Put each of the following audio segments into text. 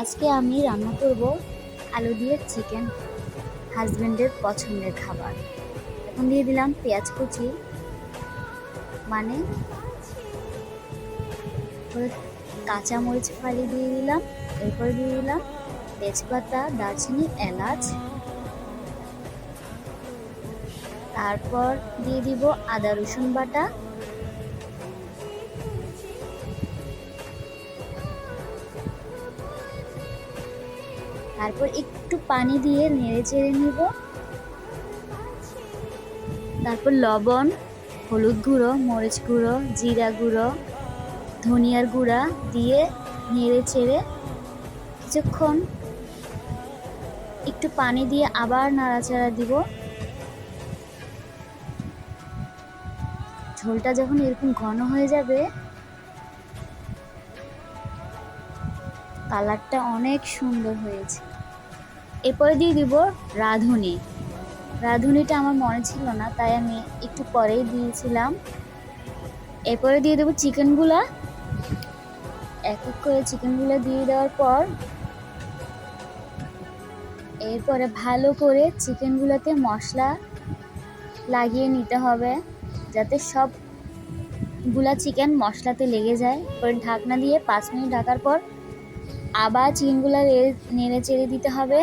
আজকে আমি রান্না করব আলু দিয়ে চিকেন হাজবেন্ডের পছন্দের খাবার। এখন দিয়ে দিলাম পেঁয়াজ কুচি মানে তারপরে কাঁচা মরিচ ফালি দিয়ে দিলাম, এরপর দিয়ে দিলাম তেজপাতা, দারচিনি, এলাচ। তারপর দিয়ে দিব আদা রসুন বাটা তারপর একটু পানি দিয়ে নেড়ে চেড়ে নিব। তারপর লবণ, হলুদ গুঁড়ো, মরিচ গুঁড়ো, জিরা গুঁড়ো, ধনিয়ার গুঁড়া দিয়ে নেড়ে চেড়ে কিছুক্ষণ একটু পানি দিয়ে আবার নাড়াচাড়া দিব। ঝোলটা যখন এরকম ঘন হয়ে যাবে কালারটা অনেক সুন্দর হয়েছে। এরপরে দিয়ে দিব রাঁধুনি। রাঁধুনিটা আমার মনে ছিল না, তাই আমি একটু পরেই দিয়েছিলাম। এরপরে দিয়ে দেবো চিকেনগুলা। এক এক করে চিকেনগুলো দিয়ে দেওয়ার পর এরপরে ভালো করে চিকেনগুলোতে মশলা লাগিয়ে নিতে হবে, যাতে সবগুলা চিকেন মশলাতে লেগে যায়। পরে ঢাকনা দিয়ে পাঁচ মিনিট ঢাকার পর আবার চিকেনগুলো নেড়ে চেড়ে দিতে হবে।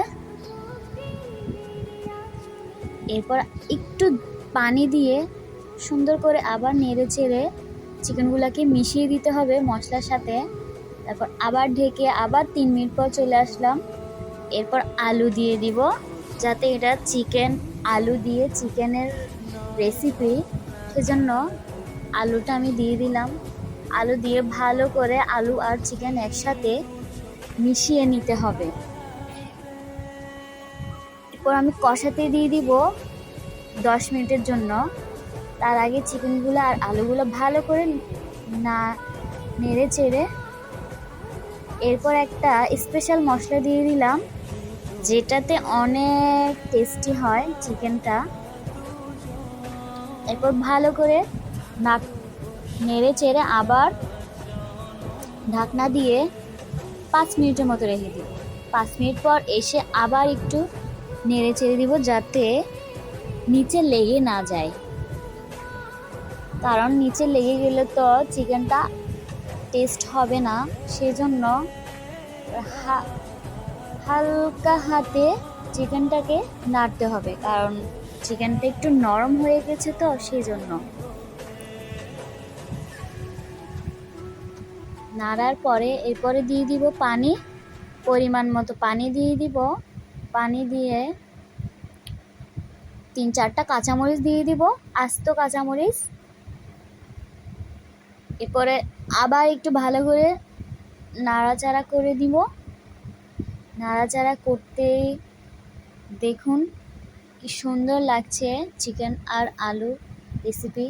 এরপর একটু পানি দিয়ে সুন্দর করে আবার নেড়ে চেড়ে চিকেনগুলোকে মিশিয়ে দিতে হবে মশলার সাথে। তারপর আবার ঢেকে আবার তিন মিনিট পর চলে আসলাম। এরপর আলু দিয়ে দিব, যাতে এটা চিকেন, আলু দিয়ে চিকেনের রেসিপি সেজন্য আলুটা আমি দিয়ে দিলাম। আলু দিয়ে ভালো করে আলু আর চিকেন একসাথে মিশিয়ে নিতে হবে। এরপর আমি কষাতে দিয়ে দিব দশ মিনিটের জন্য। তার আগে চিকেনগুলো আর আলুগুলো ভালো করে না নেড়ে চেড়ে এরপর একটা স্পেশাল মশলা দিয়ে দিলাম, যেটাতে অনেক টেস্টি হয় চিকেনটা। এরপর ভালো করে নাক নেড়ে চেড়ে আবার ঢাকনা দিয়ে পাঁচ মিনিটের মতো রেখে দিব পাঁচ মিনিট পর এসে আবার একটু নেড়ে চেড়ে দিব যাতে নিচে লেগে না যায়। কারণ নিচে লেগে গেলে তো চিকেনটা টেস্ট হবে না। সেজন্য হালকা হাতে চিকেনটাকে নাড়তে হবে। কারণ চিকেনটা একটু নরম হয়ে গেছে তো সেই জন্য নাড়ার পরে এরপরে দিয়ে দিব পানি, পরিমাণ মতো পানি দিয়ে দিব। পানি দিয়ে তিন চারটা কাঁচামরিচ দিয়ে দিব, আস্ত কাঁচামরিচ। এরপরে আবার একটু ভালো করে নাড়াচাড়া করে দিব। নাড়াচাড়া করতে দেখুন কি সুন্দর লাগছে চিকেন আর আলু রেসিপি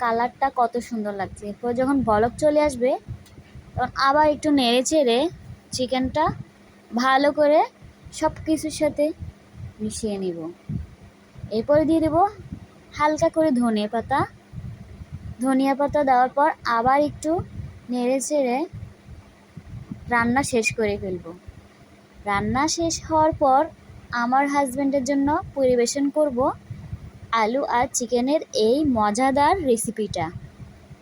কালারটা কত সুন্দর লাগছে। এরপর যখন বলক চলে আসবে, তখন আবার একটু নেড়ে চেড়ে চিকেনটা ভালো করে সব কিছুর সাথে মিশিয়ে নিব। এরপরে দিয়ে দেবো হালকা করে ধনিয়া পাতা। ধনিয়া পাতা দেওয়ার পর আবার একটু নেড়ে চেড়ে রান্না শেষ করে ফেলব। রান্না শেষ হওয়ার পর আমার হাজব্যান্ডের জন্য পরিবেশন করব। আলু আর চিকেনের এই মজাদার রেসিপিটা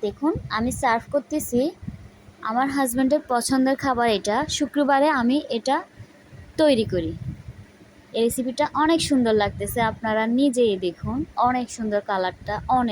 দেখুন, আমি সার্ভ করতেছি। আমার হাজব্যান্ডের পছন্দের খাবার এটা। শুক্রবারে আমি এটা তৈরি করি। এই রেসিপিটা অনেক সুন্দর লাগতেছে, আপনারা নিজেই দেখুন। অনেক সুন্দর কালারটা অনেক